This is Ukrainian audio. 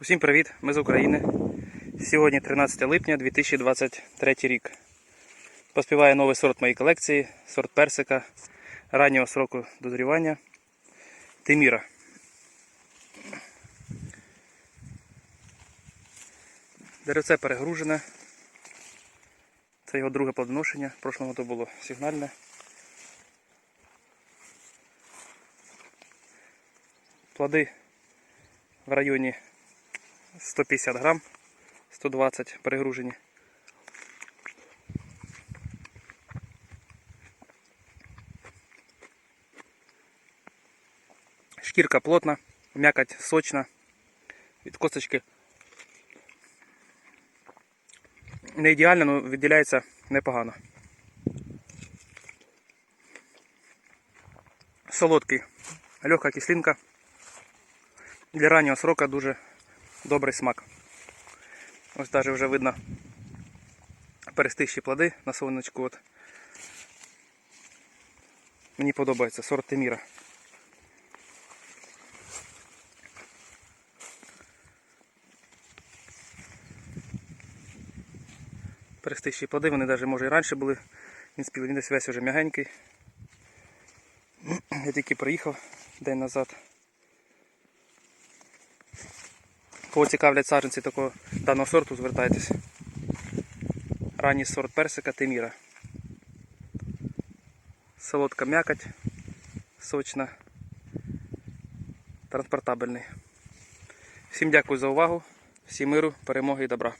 Усім привіт! Ми з України. Сьогодні 13 липня 2023 рік. Поспіває новий сорт моєї колекції, сорт персика раннього сроку дозрівання Тиміра. Деревце перегружене. Це його друге плодоношення. В прошлому то було сигнальне. Плоди в районі 150 грам, 120 перегружені. Шкірка плотна, м'якоть сочна, від косточки не ідеально, але відділяється непогано. Солодкий, легка кислинка. Для раннього срока дуже добрий смак. Ось навіть вже видно перестищі плоди на сонечку. От. Мені подобається сорт Теміра. Перестищі плоди, вони навіть може і раніше були. В принципі, він десь весь вже м'ягенький. Я тільки приїхав день назад. Кого цікавлять саджанці такого даного сорту, звертайтесь. Ранній сорт персика Тиміра. Солодка м'якоть, сочна, транспортабельний. Всім дякую за увагу, всім миру, перемоги і добра.